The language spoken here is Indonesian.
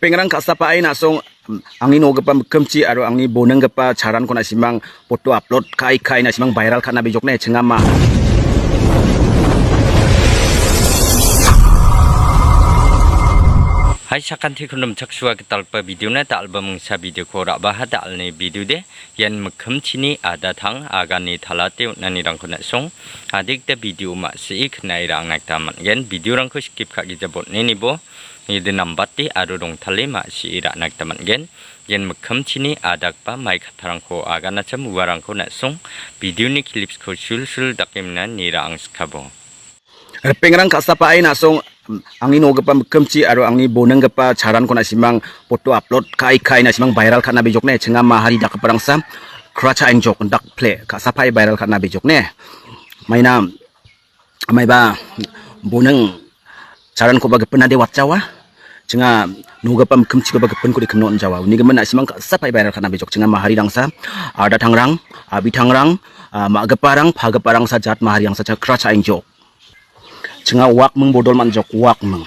pengrang kasta pa ay nasong angin oga pa kamchi aro angni bonang pa charan ko na simang photo upload kai kai na simang viral khana bijok na eh, chenga ma Hai sakan thi khunum chaksua ke talpa video na ta album sa video ko ra ba ha dal ne video de. Yan mkham chini ada thang aga ni thala te na ni rang khona song. Adik ta video ma si ik nai rang nak ta man yan video rang ko skip kha gi jabot ne ni bo. Ni de number te aro rong thale ma si ra nak ta man gen. Yan mkham chini adak pa mai khatharang ko aga na cham warang ko na song. Video ni clips ko sul sul dakim na ni rang skabo Pengrang kasapa ko na foto upload kai kai na simang viral ka na bijok na chengama hari dak parang sam kracha ang jok dak play. Kasapa ay viral ka na bijok na may na may ba boneng charan ko baga penade wat cenga nuga pam kemci ko baga pen ko di kemnon jawa. Ni gemen simang kasapa ay viral ka na bijok. Cenga mahari dangsa ada tangrang abi tangrang ma geparang pha geparang cenga wak meng bodol wak meng